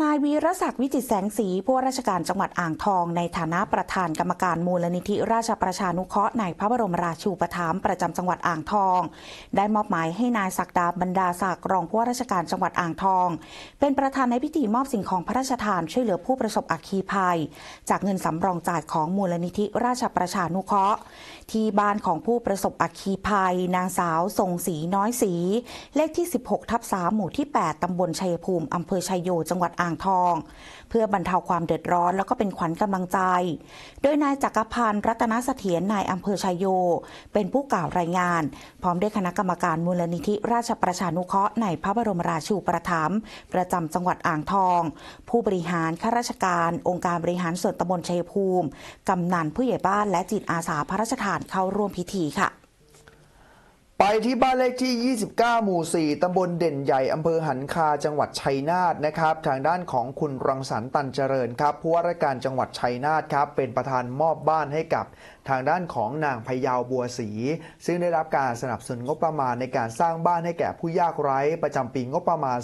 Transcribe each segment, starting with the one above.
นายวีรศักดิ์วิจิตแสงสีผู้ว่าราชการจังหวัดอ่างทอง ในฐานะประธานกรรมการมูลนิธิราชประชานุเคราะห์ในพระบรมราชูปถัมภ์ประจำจังหวัดอ่างทอง ได้มอบหมายให้นายศักดาบรรดาศักดิ์รองผู้ว่าราชการจังหวัดอ่างทอง เป็นประธานในพิธีมอบสิ่งของพระราชทานช่วยเหลือผู้ประสบอัคคีภัย จากเงินสำรองจ่ายของมูลนิธิราชประชานุเคราะห์ ที่บ้านของผู้ประสบอัคคีภัย นางสาวทรงศรีน้อยศรีเลขที่ 16ทับ3หมู่ที่ 8ตำบลชัยภูมิอำเภอชัยโยจังหวัดอ่างทอง เพื่อบรรเทาความเดือดร้อนแล้วก็เป็นขวัญกำลังใจ โดยนายจักรพันธ์รัตนเสถียรนายอำเภอชัยโย เป็นผู้กล่าวรายงาน พร้อมด้วยคณะกรรมการมูลนิธิราชประชานุเคราะห์ในพระบรมราชูปถัมภ์ประจำจังหวัดอ่างทอง ผู้บริหารข้าราชการ องค์การบริหารส่วนตำบลชัยภูมิกำนันผู้ใหญ่บ้านและจิตอาสาพระราชทานเข้าร่วมพิธีค่ะ ไปที่บ้านเลขที่ 29 หมู่ 4 ตำบลเด่นใหญ่ อำเภอหันคา จังหวัดชัยนาทนะครับ ทางด้านของคุณรังสรรค์ตันเจริญครับผู้ว่าราชการจังหวัดชัยนาทครับ เป็นประธานมอบบ้านให้กับทางด้านของนางพยาวบัวศรีซึ่งได้รับการสนับสนุนงบประมาณในการสร้างบ้านให้แก่ผู้ยากไร้ ประจำปีงบประมาณ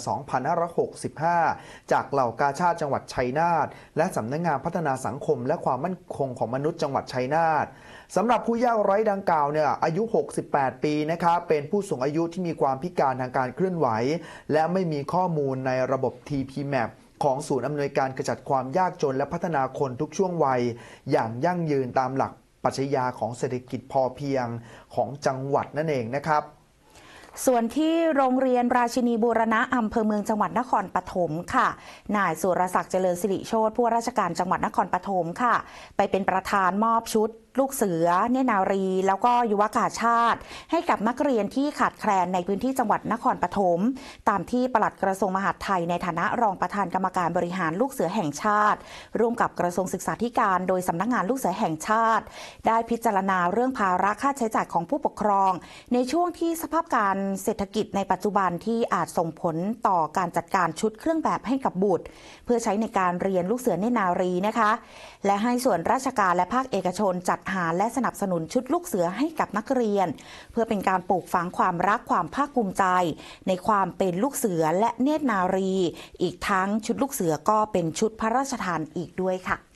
2565 จากเหล่ากาชาติจังหวัดชัยนาทและสำนักงงานพัฒนาสังคม และความมั่นคงของมนุษย์จังหวัดชัยนาทสำหรับผู้ยากไร้ดังกล่าวเนี่ยอายุ 68 ปีนะครับเป็นผู้สูงอายุที่มีความพิการทางการเคลื่อนไหว และไม่มีข้อมูลในระบบ TPMAP ของศูนย์อำนวยการขจัดความยากจนและพัฒนาคนทุกช่วงวัย อย่างยั่งยืนตามหลักปรัชญาของเศรษฐกิจพอเพียงของจังหวัดนั่นเองนะครับส่วนที่โรงเรียนราชินีบูรณะอำเภอเมืองจังหวัดนครปฐมค่ะ นายสุรศักดิ์เจริญสิริโชตผู้ราชการจังหวัดนครปฐมค่ะ ไปเป็นประธานมอบชุดลูกเสือ เนนารี แล้วก็ยุวกาชาติ ให้กับนักเรียนที่ขาดแคลนในพื้นที่จังหวัดนครปฐมตามที่ปลัดกระทรวงมหาดไทยในฐานะรองประธานกรรมการบริหารลูกเสือแห่งชาติ ร่วมกับกระทรวงศึกษาธิการ โดยสำนักงานลูกเสือแห่งชาติ ได้พิจารณาเรื่องภาระค่าใช้จ่ายของผู้ปกครอง ในช่วงที่สภาพการเศรษฐกิจในปัจจุบันที่อาจส่งผลต่อการจัดการชุดเครื่องแบบให้กับบุตร เพื่อใช้ในการเรียนลูกเสือเนนารีนะคะ และให้ส่วนราชการและภาคเอกชนจัดหาและสนับสนุนชุดลูกเสือให้กับนักเรียน เพื่อเป็นการปลูกฝังความรักความภาคภูมิใจ ในความเป็นลูกเสือและเนตรนารี อีกทั้งชุดลูกเสือก็เป็นชุดพระราชทานอีกด้วยค่ะ